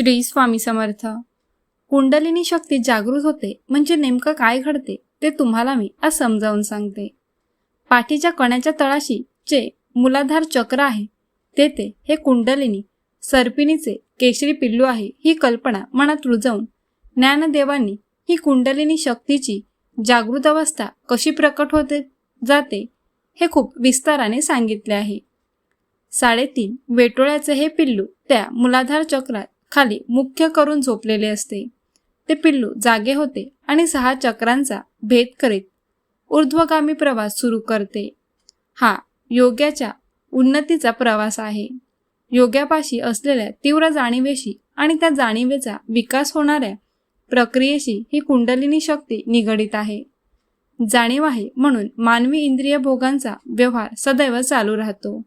श्री स्वामी समर्थ. कुंडलिनी शक्ती जागृत होते म्हणजे नेमकं काय घडते ते तुम्हाला मी आज समजावून सांगते. पाठीच्या कण्याच्या तळाशी जे मुलाधार चक्र आहे तेथे हे कुंडलिनी सर्पिणीचे केशरी पिल्लू आहे ही कल्पना मनात रुजवून ज्ञानदेवांनी ही कुंडलिनी शक्तीची जागृत अवस्था कशी प्रकट होते जाते हे खूप विस्ताराने सांगितले आहे. साडेतीन वेटोळ्याचे हे पिल्लू त्या मुलाधार चक्रात खाली मुख्य करून झोपलेले असते. ते पिल्लू जागे होते आणि सहा चक्रांचा भेद करीत ऊर्ध्वगामी प्रवास सुरू करते. हा योग्याच्या उन्नतीचा प्रवास आहे. योग्यापाशी असलेल्या तीव्र जाणीवेशी आणि त्या जाणीवेचा विकास होणाऱ्या प्रक्रियेशी ही कुंडलिनी शक्ती निगडित आहे. जाणीव आहे म्हणून मानवी इंद्रिय भोगांचा व्यवहार सदैव चालू राहतो.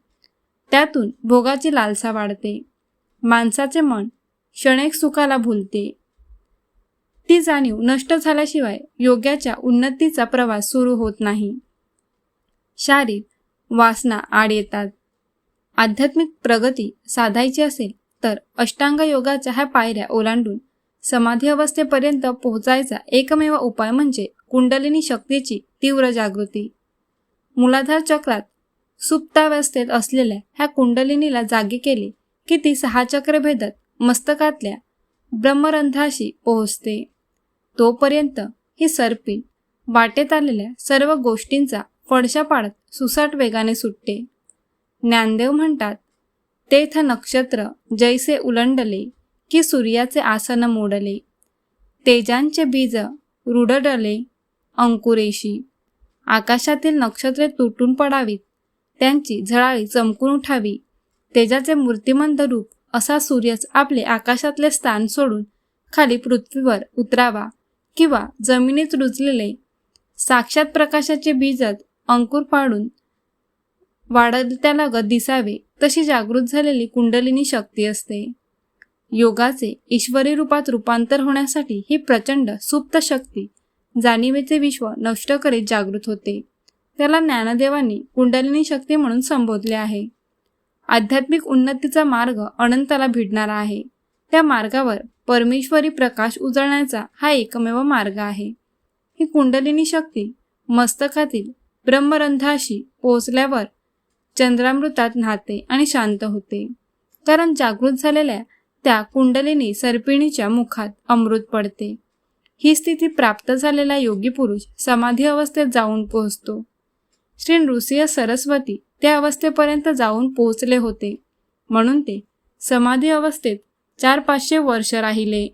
त्यातून भोगाची लालसा वाढते. माणसाचे मन क्षणिक सुखाला भुलते. ती जाणीव नष्ट झाल्याशिवाय योग्याच्या उन्नतीचा प्रवास सुरू होत नाही. शारीर वासना आड येतात. आध्यात्मिक प्रगती साधायची असेल तर अष्टांग योगाच्या ह्या पायऱ्या ओलांडून समाधी अवस्थेपर्यंत पोहोचायचा एकमेव उपाय म्हणजे कुंडलिनी शक्तीची तीव्र जागृती. मुलाधार चक्रात सुप्तावस्थेत असलेल्या ह्या कुंडलिनीला जागे केले की ती सहा चक्र भेदत मस्तकातल्या ब्रह्मरंध्राशी पोहोचते. तोपर्यंत ही सर्पिण वाटेत आलेल्या सर्व गोष्टींचा फडशा पाडत सुसाट वेगाने सुटते. ज्ञानदेव म्हणतात तेथ नक्षत्र जैसे उलंडले की सूर्याचे आसन मोडले. तेजांचे बीज रुडडले अंकुरेशी. आकाशातील नक्षत्रे तुटून पडावीत. त्यांची झळाळी चमकून उठावी. तेजाचे मूर्तिमंत रूप असा सूर्यच आपले आकाशातले स्थान सोडून खाली पृथ्वीवर उतरावा किंवा जमिनीत रुजलेले साक्षात प्रकाशाचे बीजत अंकुर पाडून वाढत्यालगत दिसावे तशी जागृत झालेली कुंडलिनी शक्ती असते. योगाचे ईश्वरी रूपात रूपांतर होण्यासाठी ही प्रचंड सुप्त शक्ती जाणीवेचे विश्व नष्ट करीत जागृत होते. त्याला ज्ञानदेवांनी कुंडलिनी शक्ती म्हणून संबोधले आहे. आध्यात्मिक उन्नतीचा मार्ग अनंताला भिडणारा आहे. त्या मार्गावर परमेश्वरी प्रकाश उजळण्याचा हा एकमेव मार्ग आहे. ही कुंडलिनी शक्ती मस्तकातील ब्रह्मरंध्राशी पोचल्यावर चंद्रामृतात न्हाते आणि शांत होते. कारण जागृत झालेल्या त्या कुंडलिनी सर्पिणीच्या मुखात अमृत पडते. ही स्थिती प्राप्त झालेला योगी पुरुष समाधी अवस्थेत जाऊन पोहोचतो. श्री नृसिंह सरस्वती त्या अवस्थेपर्यंत जाऊन पोहोचले होते. म्हणून ते समाधी अवस्थेत चार पाचशे वर्ष राहिले.